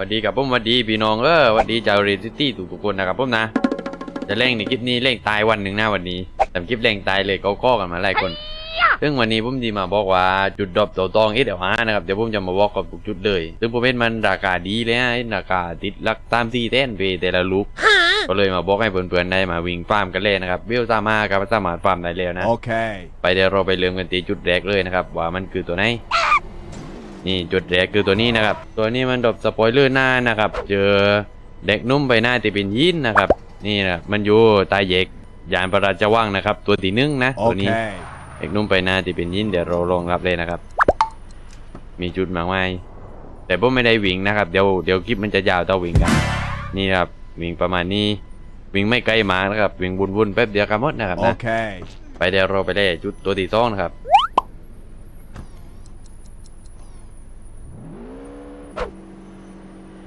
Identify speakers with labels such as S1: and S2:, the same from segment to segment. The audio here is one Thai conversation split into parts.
S1: สวัสดีกับผมสวัสดีพี่น้องเออสวัสดีชาวเรซิตี้ทุกๆคนนะครับผมนะ จะเร่งในคลิปนี้เร่งตายวันหนึ่งหน้าวันนี้แต่คลิปเร่งตายเลยเขาก้อกันมาหลายคน ซึ่งวันนี้ผมดีมาบอกว่าจุดดรอปตัวตองเอสเอลอานะครับเดี๋ยวผมจะมาบอกกับทุกจุดเลย ซึ่งผมเห็นมันราคาดีเลยนะราคาติดลักตามที่เต้นไปแต่ละลูกก็เลยมาบอกให้เพื่อนๆได้มาวิ่งฟาร์มกันเลยนะครับวิวสามารถครับสามารถฟาร์มได้แล้วนะ
S2: Okay.
S1: ไปเดี๋ยวเราไปเริ่มกันที่จุดแรกเลยนะครับว่ามันคือตัวไหน นี่จุดแรกคือตัวนี้นะครับ ตัวนี้มันดบสปอยเลอร์หน้านะครับ เจอเด็กนุ่มใบหน้าที่เป็นยินนะครับ นี่นะมันอยู่ใตายเยกยานประราชว่างนะครับ ตัวที่หนึ่งนะตัวนี้
S2: Okay.
S1: เด็กนุ่มใบหน้าที่เป็นยินเดี๋ยวเราลองรับเลยนะครับ มีจุดมากมายแต่ผมไม่ได้วิ่งนะครับเดี๋ยวเดี๋ยวคลิปมันจะยาวต่อวิ่งกัน นี่ครับวิ่งประมาณนี้วิ่งไม่ไกลมากนะครับวิ่งวุ่นๆแป๊บเดียวกันหมดนะครับนะ
S2: Okay.
S1: ไปเดี๋ยวเราไปได้จุดตัวที่สองนะครับ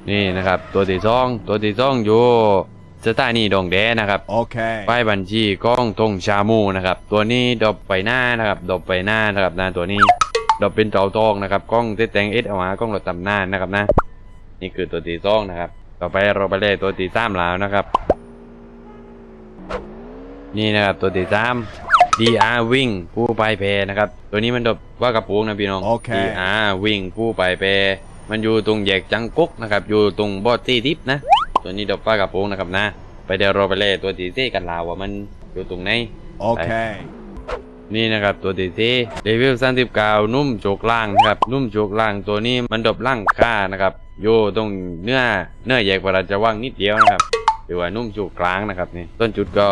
S1: นี่นะครับ ตัวที่สองตัวที่สองอยู่สถานีดงแดนะครับ
S2: Okay.
S1: ป้ายบัญชีกล้องตรงชามูนะครับ ตัวนี้ดบไปหน้านะครับดบไปหน้านะครับนะตัวนี้ดบเป็นเต่าทองนะครับกล้องเตแตงเอสเอามากล้องรถตำนานนะครับนะ นี่คือตัวที่สองนะครับ ต่อไปเราไปเลยตัวที่สามแล้วนะครับ นี่นะครับตัวที่สาม DR วิ่งผู้ไปเพนะครับ ตัวนี้มันดบว่ากระปุกนะพี่น้อง
S2: โอเค
S1: DR วิ่งผู้ไปเพ มันอยู่ตรงแยกจังกุกนะครับ อยู่ตรงบอดตี้ทิปนะ ตัวนี้ดบว่ากระปุกนะครับนะ ไปเดี๋ยวเราไปเลยตัวที่สี่กันลาวว่ามันอยู่ตรงไหน
S2: Okay.
S1: นี่นะครับตัวที่สี่เลเวล39นุ่มโจกล่างนะครับ นุ่มโจกล่างตัวนี้มันดบล่างค่านะครับอยู่ตรงเนื้อเนื้อแยกประจะว่างนิดเดียวนะครับหรือว่านุ่มโจกกลางนะครับนี่ ต้นจุดก็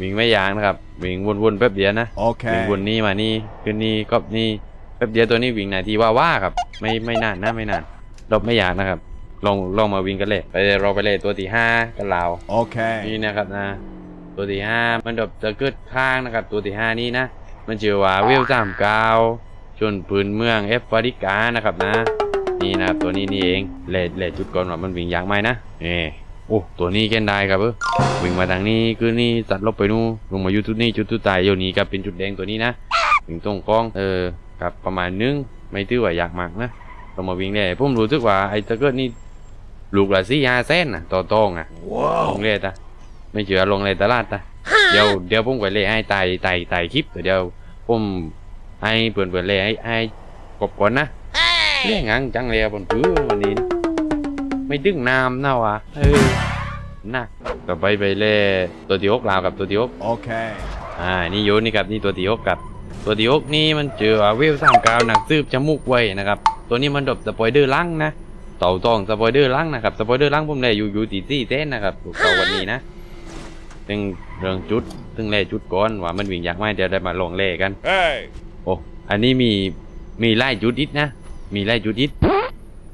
S1: วิ่งไม่ยางนะครับวิ่งวนๆแป๊บเดียวนะวิ่ง
S2: Okay.
S1: วนนี้มานี่ขึ้นนี่ก็นี่ แป๊บเดียวตัวนี้วิ่งนาทีว่าว่าครับ ไม่ไม่นานนะไม่นานรบไม่ยากนะครับ ลองลองมาวิ่งกันเลยไปเลยเราไปเลยตัวที่ห้ากันลาว
S2: Okay.
S1: นี่นะครับนะ ตัวที่ห้ามันดบจะเกิดข้างนะครับ ตัวที่ห้านี้นะ มันชื่อว่าเวลสามเก้าชนปืนเมืองเอฟฟาริกานะครับนะ นี่นะครับตัวนี้นี่เองเลดเลดจุดก่อนว่ามันวิ่งยางไหมนะเอโอ้ตัวนี้แกนได้ครับเออวิ่งมาทางนี้คือนี่ตัดลบไปนู่นลงมาอยู่จุดนี้จุดสุดท้ายอยู่นี้ครับเป็นจุดแดงตัวนี้นะวิ่งตรงกล้องเออ ครับประมาณนึงไม่ถือว่าอยากมากนะเรามาวิ่งเลยผมรู้สึกว่าไอ้ตะเกิดนี่ลูกละสี่ห้าเส้นนะต่อตองอะลงเลยตาไม่เชื่อลงเลยตลาดตาเดี๋ยวเดี๋ยวผมไปเลยให้ไต่ไต่ไต่คลิปเดี๋ยวผมให้เพื่อนเพื่อนเลยให้ให้กบก่อนนะเรื่องงังจังเลยบนพื้นวันนี้ ไม่ดึงน้ำนะวะเออนะต่อไปไปเลยตัวที่หกลาวกับตัวที่หก
S2: Okay.
S1: อ่านี่โยนนี่ครับนี่ตัวที่หกกับ ตัวที่หกนี่มันเจอว่าเวลสามกาวหนักซืบจมูกไว้นะครับ ตัวนี้มันดบสปอยเดอร์ลังนะเต่าตองสปอยเดอร์ลังนะครับสปอยเดอร์ลังผมเลยอยู่อยู่ตีซี่เต้นนะครับถูกต่อวันนี้นะซึ่งเรื่องจุดซึ่งแล่จุดก่อนว่ามันวิ่งอยากไหมเดี๋ยวได้มาลองเล่กัน
S2: Hey.
S1: โอ้อันนี้มีมีไล่จุดอิดนะ มีไล่จุดอิด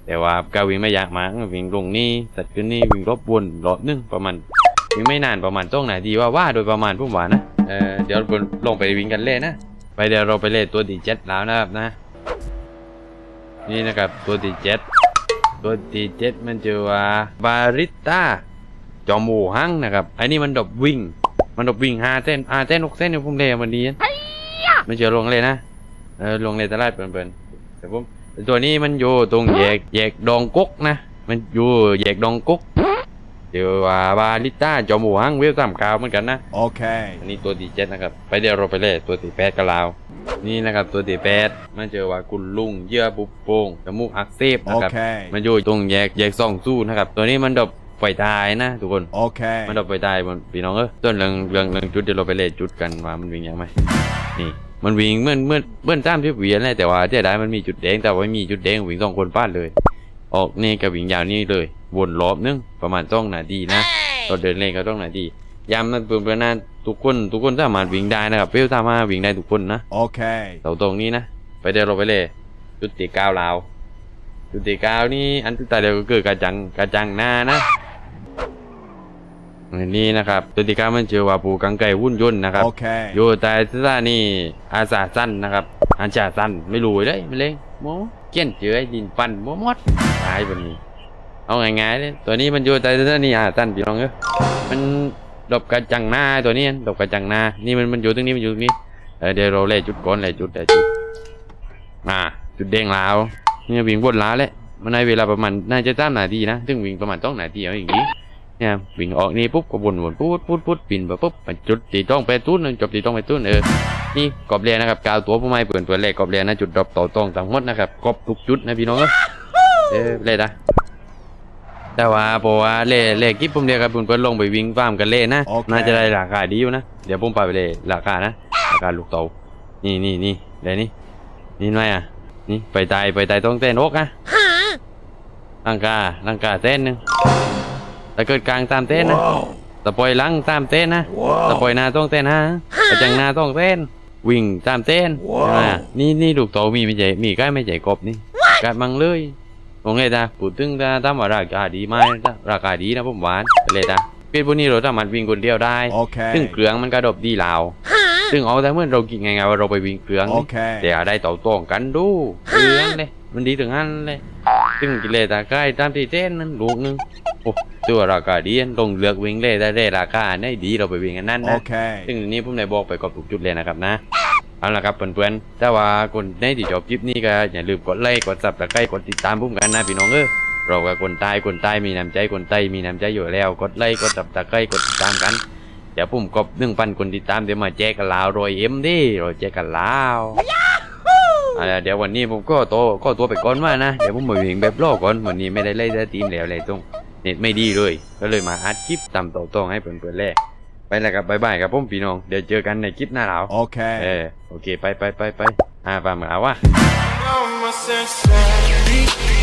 S1: แต่ว่าการวิ่งไม่อยากมากวิ่งลงนี่สัตว์ขึ้นนี่วิ่งรอบวนรอบนึงประมาณวิ่งไม่นานประมาณต้องนาทีว่าว่าโดยประมาณผมว่านะเออเดี๋ยวลงไปวิ่งกันเล่นนะ ไปเดี๋ยวเราไปเล่นตัวดีเจ็ดแล้วนะครับนะ นี่นะครับตัวดีเจ็ดตัวดีเจ็ดมันชื่อว่าบาริต้าจอมูหังนะครับอันนี้มันดบวิ่ง มันดบวิ่งห้าเส้นห้าเส้นหกเส้นเนี่ยผมเล่นวันนี้นะไม่เชื่อลงเลยนะเออลงเลยตลาดเปิ่นๆแต่ผมแต่ตัวนี้มันอยู่ตรงแยกแยกดองกุกนะ มันอยู่แยกดองกุก เดี๋ยวว่าบาลิต้าจอมูหังเวลสามกาวเหมือนกันนะ
S2: Okay.
S1: อันนี้ตัวที่เจ็ดนะครับ ไปเดี๋ยวเราไปเลยตัวที่แปดกับเราวนี่นะครับตัวที่แปดมันเจอว่ากุลลุงเยื่อบุบโป่งจมูกอักเสบนะครับ
S2: Okay.
S1: มันอยู่ตรงแยกแยกซ่องสู้นะครับ ตัวนี้มันดบไฟตายนะทุกคน
S2: Okay.
S1: มันดบไฟตายมันพี่น้องเออต้นเรื่องเรื่องเรื่องจุดเดี๋ยวเราไปเลยจุดกันว่ามันวิ่งยังไงนี่มันวิ่งเหมื่อนเหมื่อนเหมื่อนตามที่เวียนเลยแต่ว่าเจ๊ได้มันมีจุดแดงแต่ว่าไม่มีจุดแดงวิ่งสองคนฟาดเลย ออกนี่กับวิ่งยาวนี่เลย วนรอบนึงประมาณสองนาทีนะเราเดินเล่นก็ต้องนาทีย้ำนะเพื่อนเพื่อนนะทุกคนทุกคนสามารถวิ่งได้นะครับเวลสามารถวิ่งได้ทุกคนนะ
S2: Okay.
S1: เสาตรงนี้นะ ไปเดินเราไปเลย จุดตีก้าวลาวจุดตีก้าวนี่อันที่ตายเดียวก็คือกระจังกระจังหน้านะอันนี่นะครับจุดตีก้าวมันเชื่อว่าปูกังไก่วุ่นยุ่นนะครับ
S2: Okay.
S1: อยู่แต่สถานีอาสาสั้นนะครับอาชาสั้นไม่รู้เลยไม่เลยโมเกี้ยนเจือไอ้ดินปั่นโมมดตายบนนี้ เอาง่ายๆเลยตัวนี้มันอยู่แต่สถานีอาสาสั้นพี่น้องเอ้ยมันดบกระจังหน้าตัวนี้ดบกระจังหน้า นี่มันมันอยู่ตรงนี้มันอยู่ตรงนี้เออเดี๋ยวเราเล่จุดก่อนเล่จุดเล่จุดอ่าจุดแดงลาวนี่วิ่งวนลาเลยมันในเวลาประมาณน่าจะสามนาทีนะซึ่งวิ่งประมาณต้องนาทีเอาอย่างนี้เนี่ยวิ่งออกนี่ปุ๊บก็วนวนปุ๊บปุ๊บปุ๊บปิ่นไปปุ๊บไปจุดตีต้องไปตุ้นจบตีต้องไปตุ้นเออนี่กรอบเรียนนะครับกาวตัวผู้ไม้เปิดเปิดเลขกรอบเรียนนะจุดดรอปต่อตรงต่างหมดนะครับครบทุกจุดนะพี่น้องเออเลยนะ แต่ว่าเพราะว่าเล่เล่กิ๊บผมเรียกกับเพื่อนๆลงไปวิ่งฟาร์มกันเล่นะ
S2: โอเค
S1: น่าจะได้ราคาดีอยู่นะ เดี๋ยวผมไปไปเลยราคานะ ราคาลูกเตานี่นี่นี่เดี๋ยวนี้นี่ไหมอะ นี่ไปตายไปตายต้องเต้นอกนะร่างการ่างกาเต้นหนึ่งแต่เกิดกลางตามเต้นนะ
S2: Wow.
S1: ตะปล่อยหลังตามเต้นนะตะปล่อยหน้าต้องเต้นฮะกระจังหน้าต้องเต้น วิ่งตามเต้น
S2: ว้าว
S1: ใช่ไหมนี่นี่ลูกโตมีไม่ใช่มีก็ไม่ใช่กบนี่กัดมังเลย โอเคจ้ะพูดถึงถ้าถ้าว่าราคาดีไหมถ้าราคาดีนะผมหวานไปเลยจ้ะเป็นพวกนี้เราสามารถวิ่งคนเดียวได้ ซึ่ง
S2: Okay.
S1: เครื่องมันกระดบดีลาวซึ่งเอาแต่เมื่อเรากินไงไงว่าเราไปวิ่งเครื่องนี่
S2: Okay.
S1: แต่เอาได้ต่อตองกันดูเครื่องเลยมันดีถึงอันเลย ซึ่งกิเลสตาใกล้ตามที่เต้นนั้นลูกหนึงโอ้ตัวราคาดีลงเลือกวิ่งเลยได้ได้ราคาได้ดีเราไปวิ่งกันนั่นนะซึ่ง
S2: Okay.
S1: นี้ผมได้บอกไปกับทุกจุดเลยนะครับนะ เอาละครับเพื่อนๆถ้าว่าคนในที่จบคลิปนี้ก็อย่าลืมกดไลค์กดซับสไครต์กดติดตามพุ่มกันนะพี่น้องเออเรากับคนใต้คนใต้มีน้ำใจคนใต้มีน้ำใจอยู่แล้ว กดไลค์กดซับสไครต์กดติดตามกันเดี๋ยวผมกบหนึ่งพันคนติดตามเดี๋ยวมาแจกกันลาวรอยเอ็มดิเราแจกกันลาวเอาล่ะเดี๋ยววันนี้ผมก็โตก็ตัวไปก่อนว่านะเดี๋ยวผมมาวิ่งแบบโลกก่อนวันนี้ไม่ได้ไล่ได้ทีมแล้วเลยตรงเน็ตไม่ดีเลย ก็เลยมาอัดคลิปตามโตตรงให้เพื่อนๆแลกไป แล้วครับบ๊ายบายครับผมพี่น้องเดี๋ยวเจอกันในคลิปหน้าเราเอ
S2: Okay.
S1: อโอเคไปไปไปไปอ่าฟังเหมือนเอาวะ
S3: Now my senses.